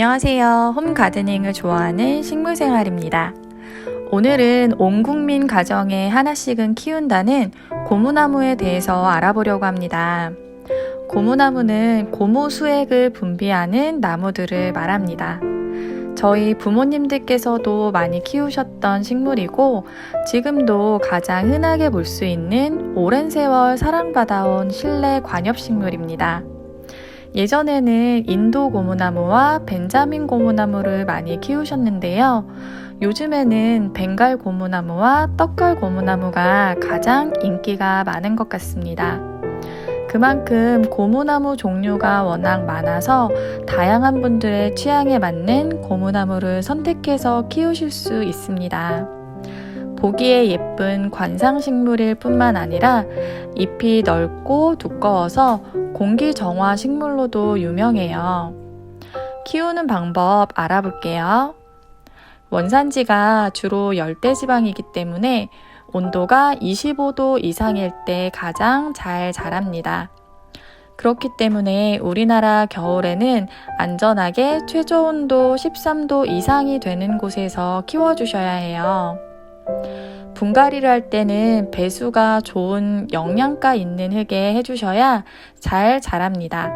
안녕하세요. 홈 가드닝을 좋아하는 식물생활입니다. 오늘은 온 국민 가정에 하나씩은 키운다는 고무나무에 대해서 알아보려고 합니다. 고무나무는 고무 수액을 분비하는 나무들을 말합니다. 저희 부모님들께서도 많이 키우셨던 식물이고 지금도 가장 흔하게 볼 수 있는 오랜 세월 사랑받아온 실내 관엽식물입니다. 예전에는 인도 고무나무와 벤자민 고무나무를 많이 키우셨는데요. 요즘에는 벵갈 고무나무와 떡갈 고무나무가 가장 인기가 많은 것 같습니다. 그만큼 고무나무 종류가 워낙 많아서 다양한 분들의 취향에 맞는 고무나무를 선택해서 키우실 수 있습니다. 보기에 예쁜 관상식물일 뿐만 아니라 잎이 넓고 두꺼워서 공기 정화 식물로도 유명해요. 키우는 방법 알아볼게요. 원산지가 주로 열대지방이기 때문에 온도가 25도 이상일 때 가장 잘 자랍니다. 그렇기 때문에 우리나라 겨울에는 안전하게 최저 온도 13도 이상이 되는 곳에서 키워주셔야 해요. 분갈이를 할 때는 배수가 좋은 영양가 있는 흙에 해주셔야 잘 자랍니다.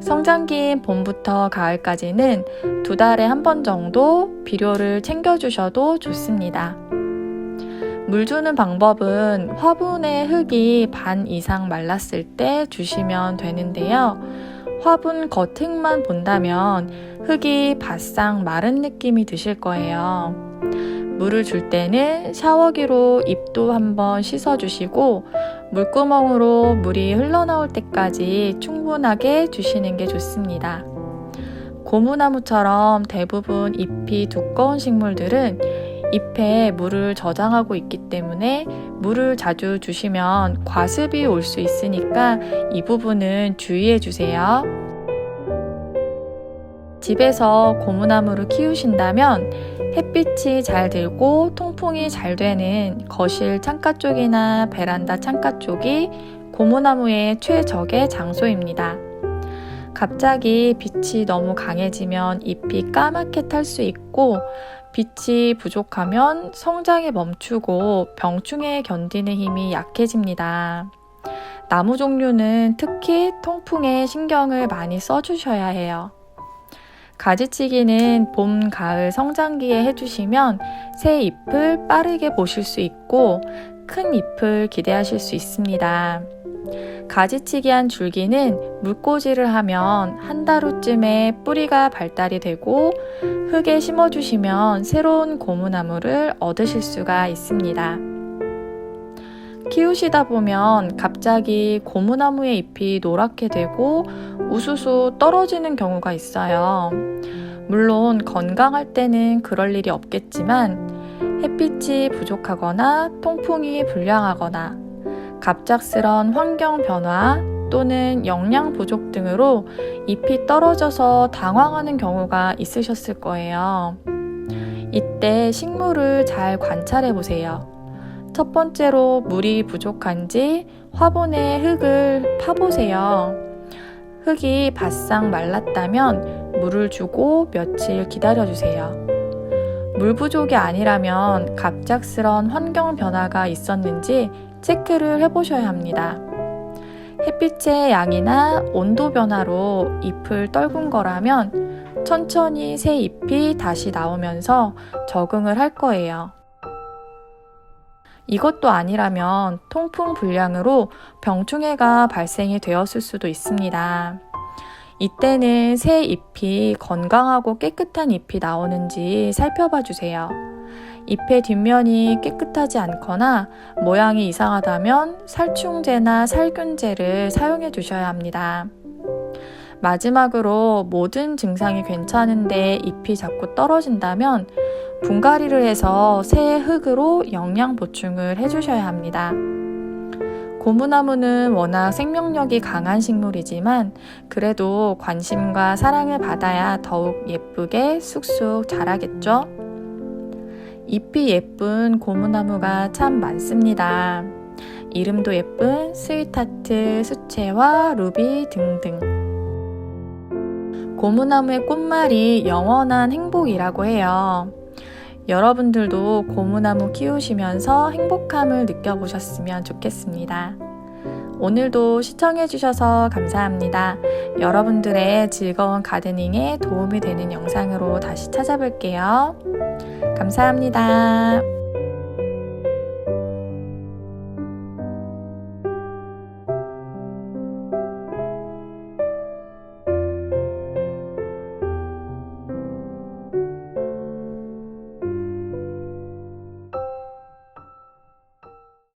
성장기인 봄부터 가을까지는 두 달에 한 번 정도 비료를 챙겨주셔도 좋습니다. 물 주는 방법은 화분의 흙이 반 이상 말랐을 때 주시면 되는데요. 화분 겉흙만 본다면 흙이 바싹 마른 느낌이 드실 거예요. 물을 줄 때는 샤워기로 입도 한번 씻어주시고 물구멍으로 물이 흘러나올 때까지 충분하게 주시는 게 좋습니다. 고무나무처럼 대부분 잎이 두꺼운 식물들은 잎에 물을 저장하고 있기 때문에 물을 자주 주시면 과습이 올 수 있으니까 이 부분은 주의해 주세요. 집에서 고무나무를 키우신다면 햇빛이 잘 들고 통풍이 잘 되는 거실 창가 쪽이나 베란다 창가 쪽이 고무나무의 최적의 장소입니다. 갑자기 빛이 너무 강해지면 잎이 까맣게 탈 수 있고 빛이 부족하면 성장이 멈추고 병충해에 견디는 힘이 약해집니다. 나무 종류는 특히 통풍에 신경을 많이 써주셔야 해요. 가지치기는 봄, 가을 성장기에 해주시면 새 잎을 빠르게 보실 수 있고 큰 잎을 기대하실 수 있습니다. 가지치기 한 줄기는 물꽂이를 하면 한 달 후쯤에 뿌리가 발달이 되고 흙에 심어주시면 새로운 고무나무를 얻으실 수가 있습니다. 키우시다 보면 갑자기 고무나무의 잎이 노랗게 되고 우수수 떨어지는 경우가 있어요. 물론 건강할 때는 그럴 일이 없겠지만 햇빛이 부족하거나 통풍이 불량하거나 갑작스런 환경 변화 또는 영양 부족 등으로 잎이 떨어져서 당황하는 경우가 있으셨을 거예요. 이때 식물을 잘 관찰해 보세요. 첫 번째로 물이 부족한지 화분에 흙을 파보세요. 흙이 바싹 말랐다면 물을 주고 며칠 기다려주세요. 물 부족이 아니라면 갑작스런 환경 변화가 있었는지 체크를 해보셔야 합니다. 햇빛의 양이나 온도 변화로 잎을 떨군 거라면 천천히 새 잎이 다시 나오면서 적응을 할 거예요. 이것도 아니라면 통풍 불량으로 병충해가 발생이 되었을 수도 있습니다. 이때는 새 잎이 건강하고 깨끗한 잎이 나오는지 살펴봐 주세요. 잎의 뒷면이 깨끗하지 않거나 모양이 이상하다면 살충제나 살균제를 사용해 주셔야 합니다. 마지막으로 모든 증상이 괜찮은데 잎이 자꾸 떨어진다면 분갈이를 해서 새 흙으로 영양 보충을 해주셔야 합니다. 고무나무는 워낙 생명력이 강한 식물이지만 그래도 관심과 사랑을 받아야 더욱 예쁘게 쑥쑥 자라겠죠? 잎이 예쁜 고무나무가 참 많습니다. 이름도 예쁜 스위타트, 수채화, 루비 등등. 고무나무의 꽃말이 영원한 행복이라고 해요. 여러분들도 고무나무 키우시면서 행복함을 느껴보셨으면 좋겠습니다. 오늘도 시청해주셔서 감사합니다. 여러분들의 즐거운 가드닝에 도움이 되는 영상으로 다시 찾아뵐게요. 감사합니다.